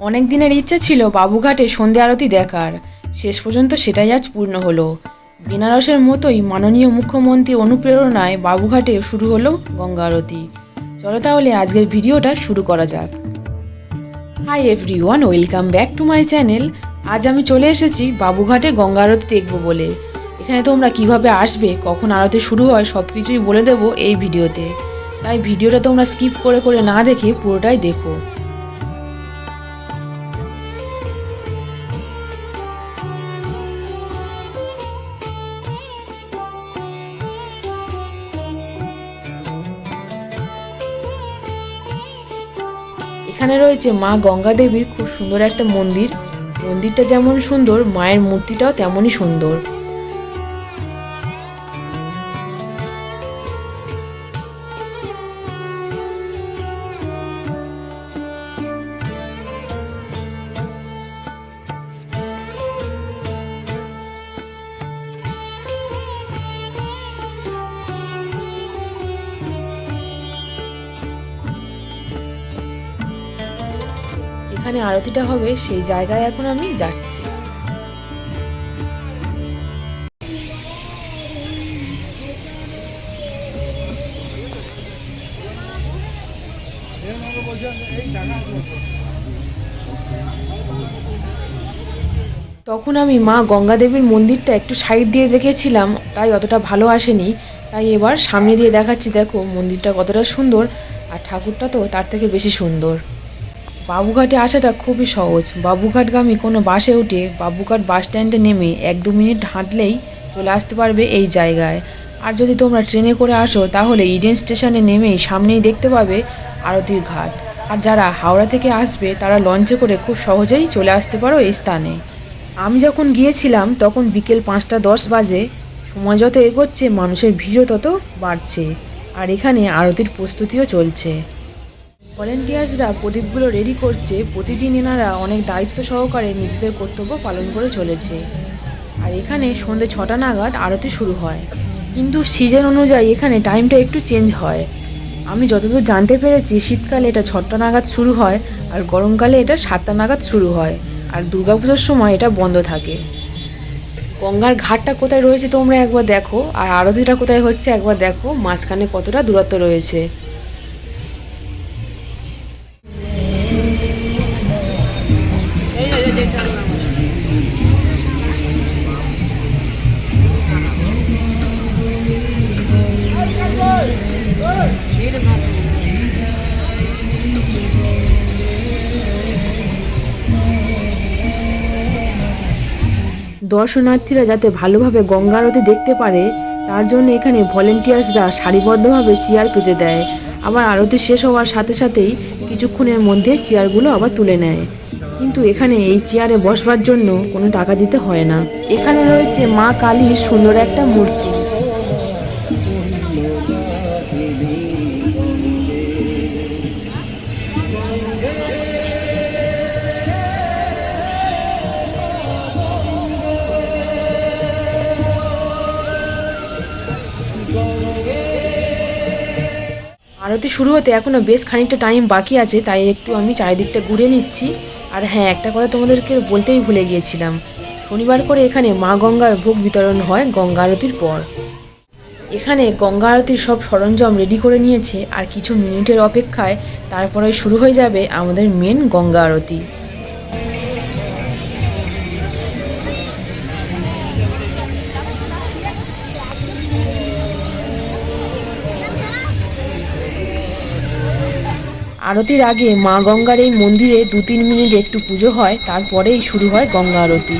অনেক দিনের ইচ্ছা ছিল বাবুঘাটে সন্ধে আরতি দেখার। শেষ পর্যন্ত সেটাই আজ পূর্ণ হলো। বেনারসের মতোই মাননীয় মুখ্যমন্ত্রী অনুপ্রেরণায় বাবুঘাটে শুরু হলো গঙ্গা আরতি। চলো তাহলে আজকের ভিডিওটা শুরু করা যাক। Hi everyone welcome back to my channel আজ আমি চলে এসেছি বাবুঘাটে গঙ্গা আরতি দেখব বলে। এখানে তোমরা কীভাবে আসবে, কখন আরতি শুরু হয় সব কিছুই বলে দেবো এই ভিডিওতে। তাই ভিডিওটা তোমরা স্কিপ করে করে না দেখে পুরোটাই দেখো। এখানে রয়েছে মা গঙ্গা দেবীর খুব সুন্দর একটা মন্দির। মন্দিরটা যেমন সুন্দর, মায়ের মূর্তিটাও তেমনই সুন্দর। যেখানে আরতিটা হবে, সেই জায়গায় এখন আমি যাচ্ছি। তখন আমি মা গঙ্গা দেবীর মন্দিরটা একটু সাইড দিয়ে দেখেছিলাম, তাই অতটা ভালো আসেনি। তাই এবার সামনে দিয়ে দেখাচ্ছি, দেখো মন্দিরটা কতটা সুন্দর, আর ঠাকুরটা তো তার থেকে বেশি সুন্দর। বাবুঘাটে আসাটা খুবই সহজ। বাবুঘাটগামী কোনো বাসে উঠে বাবুঘাট বাস স্ট্যান্ডে নেমে এক দু মিনিট হাঁটলেই চলে আসতে পারবে এই জায়গায়। আর যদি তোমরা ট্রেনে করে আসো, তাহলে ইডেন স্টেশনে নেমেই সামনেই দেখতে পাবে আরতির ঘাট। আর যারা হাওড়া থেকে আসবে, তারা লঞ্চে করে খুব সহজেই চলে আসতে পারো এই স্থানে। আমি যখন গিয়েছিলাম, তখন বিকেল পাঁচটা দশ বাজে। সময় যত এগোচ্ছে, মানুষের ভিড়ও তত বাড়ছে। আর এখানে আরতির প্রস্তুতিও চলছে। ভলেন্টিয়ার্সরা প্রদীপগুলো রেডি করছে, প্রতিদিন এনারা অনেক দায়িত্ব সহকারে নিজেদের কর্তব্য পালন করে চলেছে। আর এখানে সন্ধে ছটা নাগাদ আরতি শুরু হয়। কিন্তু সিজন অনুযায়ী এখানে টাইমটা একটু চেঞ্জ হয়। আমি যতদূর জানতে পেরেছি, শীতকালে এটা ছটা নাগাদ শুরু হয় আর গরমকালে এটা সাতটা নাগাদ শুরু হয়। আর দুর্গাপুজোর সময় এটা বন্ধ থাকে। গঙ্গার ঘাটটা কোথায় রয়েছে তোমরা একবার দেখো, আর আরতিটা কোথায় হচ্ছে একবার দেখো, মাঝখানে কতটা দূরত্ব রয়েছে। দর্শনার্থীরা যাতে ভালোভাবে গঙ্গা আরতি দেখতে পারে, তার জন্য এখানে ভলেন্টিয়ার্সরা সারিবদ্ধভাবে চেয়ার পেতে দেয়। আবার আরতি শেষ হওয়ার সাথে সাথেই কিছুক্ষণের মধ্যে চেয়ারগুলো আবার তুলে নেয়। কিন্তু এখানে এই চেয়ারে বসবার জন্য কোনো টাকা দিতে হয় না। এখানে রয়েছে মা কালীর সুন্দর একটা মূর্তি। আরতি শুরু হতে এখনও বেশ খানিকটা টাইম বাকি আছে, তাই একটু আমি চারিদিকটা ঘুরে নিচ্ছি। আর হ্যাঁ একটা কথা তোমাদেরকে বলতেই ভুলে গিয়েছিলাম। শনিবার করে এখানে মা গঙ্গার ভোগ বিতরণ হয় গঙ্গা আরতির পর। এখানে গঙ্গা আরতির সব সরঞ্জাম রেডি করে নিয়েছে, আর কিছু মিনিটের অপেক্ষায় তারপরে শুরু হয়ে যাবে আমাদের মেন গঙ্গা আরতি। আরতির আগে মা গঙ্গার এই মন্দিরে দু তিন মিনিট একটু পুজো হয়, তারপরেই শুরু হয় গঙ্গা আরতি।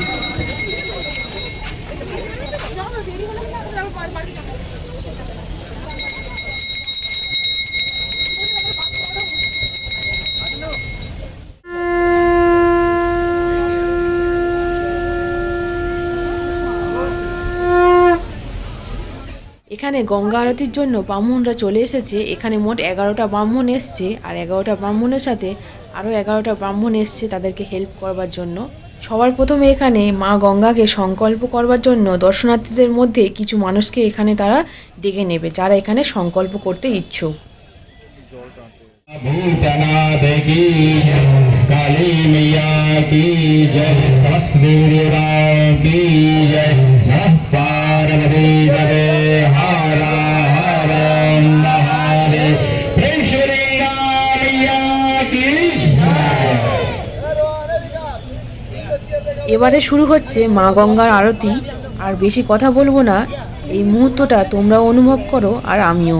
এখানে গঙ্গা আরতির জন্য ব্রাহ্মণরা চলে এসেছে। এখানে মোট এগারোটা ব্রাহ্মণ এসছে আর এগারোটা ব্রাহ্মণের সাথে আরও এগারোটা ব্রাহ্মণ এসছে তাদেরকে হেল্প করবার জন্য। সবার প্রথমে এখানে মা গঙ্গাকে সংকল্প করবার জন্য দর্শনার্থীদের মধ্যে কিছু মানুষকে এখানে তারা ডেকে নেবে, যারা এখানে সংকল্প করতে ইচ্ছুক। এবারে শুরু হচ্ছে মা গঙ্গার আরতি। আর বেশি কথা বলব না, এই মুহূর্তটা তোমরাও অনুভব করো আর আমিও।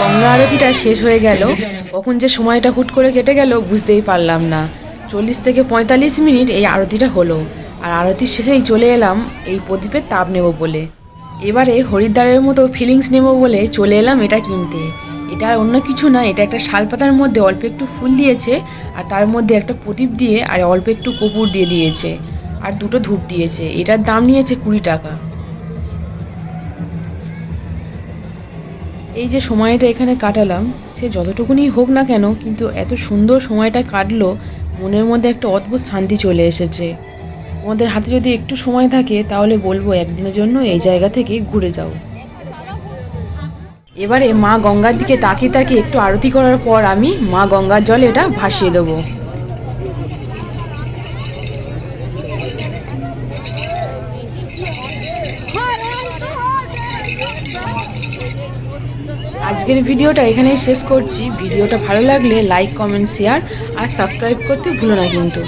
গঙ্গা আরতিটা শেষ হয়ে গেল। কখন যে সময়টা হুট করে কেটে গেল, বুঝতেই পারলাম না। চল্লিশ থেকে পঁয়তাল্লিশ মিনিট এই আরতিটা হলো। আর আরতির শেষেই চলে এলাম এই প্রদীপের তাপ নেব বলে। এবারে হরিদ্বারের মতো ফিলিংস নেব বলে চলে এলাম এটা কিনতে। এটা আর অন্য কিছু না, এটা একটা শালপাতার মধ্যে অল্প একটু ফুল দিয়েছে আর তার মধ্যে একটা প্রদীপ দিয়ে আর অল্প একটু কপুর দিয়ে দিয়েছে আর দুটো ধূপ দিয়েছে। এটার দাম নিয়েছে কুড়ি টাকা। এই যে সময়টা এখানে কাটালাম, সে যতটুকুনি হোক না কেন, কিন্তু এত সুন্দর সময়টা কাটলো, মনের মধ্যে একটা অদ্ভুত শান্তি চলে এসেছে। তোমাদের হাতে যদি একটু সময় থাকে, তাহলে বলব একদিনের জন্য এই জায়গা থেকে ঘুরে যাও। এবারে মা গঙ্গার দিকে তাকিয়ে তাকিয়ে একটু আরতি করার পর আমি মা গঙ্গার জলে এটা ভাসিয়ে দেবো। আজকের ভিডিওটা এখানেই শেষ করছি। ভিডিওটা ভালো লাগলে লাইক, কমেন্ট, শেয়ার আর সাবস্ক্রাইব করতে ভুলো না কিন্তু।